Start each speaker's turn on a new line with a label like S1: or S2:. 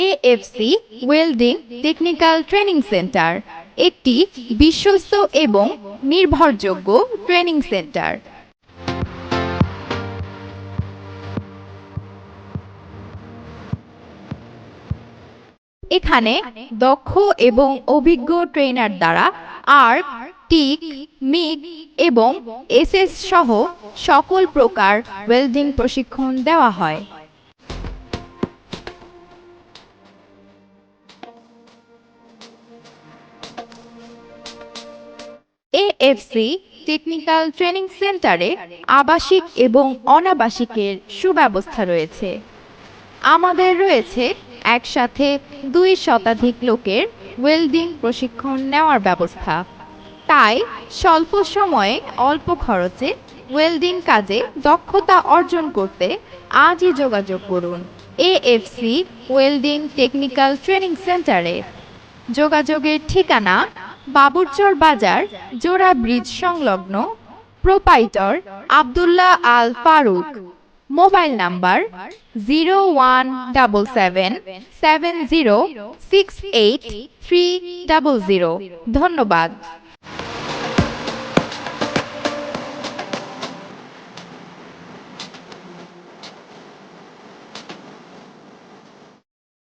S1: AFC welding technical training centre একটি বিশ্বস্ত এবং নির্ভরযোগ্য ট্রেনিং সেন্টার এখানে দক্ষ এবং অভিজ্ঞ ট্রেনার দ্বারা আর্ক টিক মিগ এবং এসএস সহ সকল প্রকার ওয়েল্ডিং প্রশিক্ষণ দেওয়া হয়। এএফসি টেকনিক্যাল ট্রেনিং সেন্টারে আবাসিক এবং অনাবাসিকের সুব্যবস্থা রয়েছে। আমাদের রয়েছে একসাথে দুই শতাধিক লোকের ওয়েল্ডিং প্রশিক্ষণ নেওয়ার ব্যবস্থা। তাই স্বল্প সময়ে অল্প খরচে ওয়েল্ডিং কাজে দক্ষতা অর্জন করতে আজই যোগাযোগ করুন এএফসি ওয়েল্ডিং টেকনিক্যাল ট্রেনিং সেন্টারে। যোগাযোগের ঠিকানা বাবুরচর বাজার, জোড়া ব্রিজ সংলগ্ন, proprietor, Abdullah Al Faruk. Mobile number zero one double seven seven zero six eight three double zero. ধন্যবাদ।